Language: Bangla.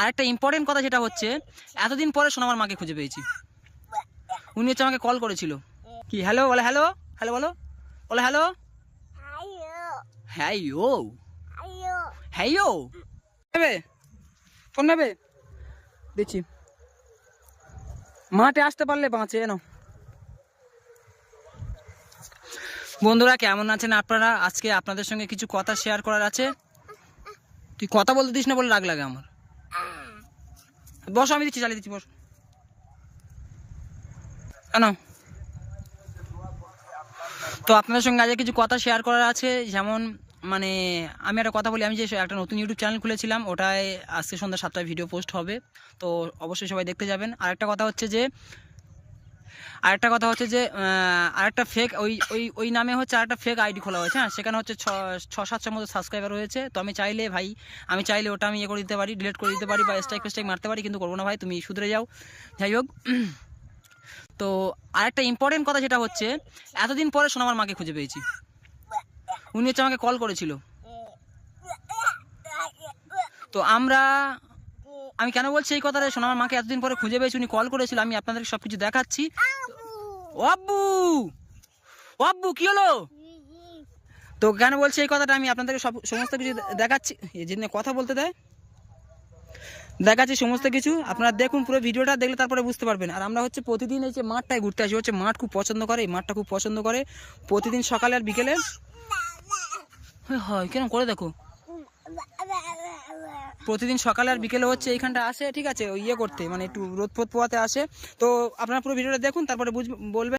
আর একটা ইম্পর্টেন্ট কথা যেটা হচ্ছে, এতদিন পরে সোনামার মাকে খুঁজে পেয়েছি। উনি হচ্ছে আমাকে কল করেছিল। কি হ্যালো বলে হ্যালো হ্যালো বলো? বলে হ্যালো হ্যাঁ ইউ হ্যাঁ ইউ নেবে? ফোন নেবে? দিচ্ছি মাঠে আসতে পারলে বাঁচে, এনো। বন্ধুরা, কেমন আছেন আপনারা? আজকে আপনাদের সঙ্গে কিছু কথা শেয়ার করার আছে। তুই কথা বলতে দিস না বলে রাগ লাগে আমার। বসো, আমি দিচ্ছি চালিয়ে দিচ্ছি, বস। কেন? তো আপনাদের সঙ্গে আজকে কিছু কথা শেয়ার করার আছে, যেমন মানে আমি একটা কথা বলি, আমি যে একটা নতুন ইউটিউব চ্যানেল খুলেছিলাম, ওটায় আজকে সন্ধ্যা সাতটায় ভিডিও পোস্ট হবে। তো অবশ্যই সবাই দেখতে যাবেন। আর একটা কথা হচ্ছে যে আরেকটা কথা হচ্ছে যে আরেকটা ফেক ওই ওই ওই নামে হচ্ছে আরেকটা ফেক আইডি খোলা হয়েছে। হ্যাঁ সেখানে হচ্ছে ছ ছ সাতশোর মতো সাবস্ক্রাইবার হয়েছে তো আমি চাইলে ভাই, আমি চাইলে ওটা আমি ইয়ে করে দিতে পারি ডিলিট করে দিতে পারি বা স্ট্রাইক ফেস্ট্রাইক মারতে পারি, কিন্তু করব না ভাই, তুমি শুধরে যাও। যাই হোক, তো আরেকটা ইম্পর্টেন্ট কথা যেটা হচ্ছে, এতদিন পরে সোনামার মাকে খুঁজে পেয়েছি। উনি হচ্ছে আমাকে কল করেছিল। তো আমরা আমি কেন বলছি এই কথাটা? সোনামার মাকে এতদিন পরে খুঁজে পেয়েছি উনি কল করেছিল আমি আপনাদেরকে সব কিছু দেখাচ্ছি ও আব্বু কি হলো? তো কেন বলছি এই কথাটা? আমি আপনাদেরকে সব সমস্ত কিছু দেখাচ্ছি। এই জন্য কথা বলতে দেয়। দেখাচ্ছি সমস্ত কিছু। আপনারা দেখুন পুরো ভিডিওটা দেখলে তারপরে বুঝতে পারবেন। আর আমরা হচ্ছে প্রতিদিন এই যে মাঠটায় ঘুরতে আসি। হচ্ছে মাঠ খুব পছন্দ করে এই মাঠটা খুব পছন্দ করে। প্রতিদিন সকালে আর বিকেলে? হয়, হয় কেন করে দেখো? প্রতিদিন সকালে আর বিকেলে হচ্ছে এইখানটা আসে, ঠিক আছে? ইয়ে করতে মানে একটু রোদ ফোদ পোয়াতে আসে। তো আপনারা পুরো ভিডিওটা দেখুন, তারপরে বুঝ, বলবেন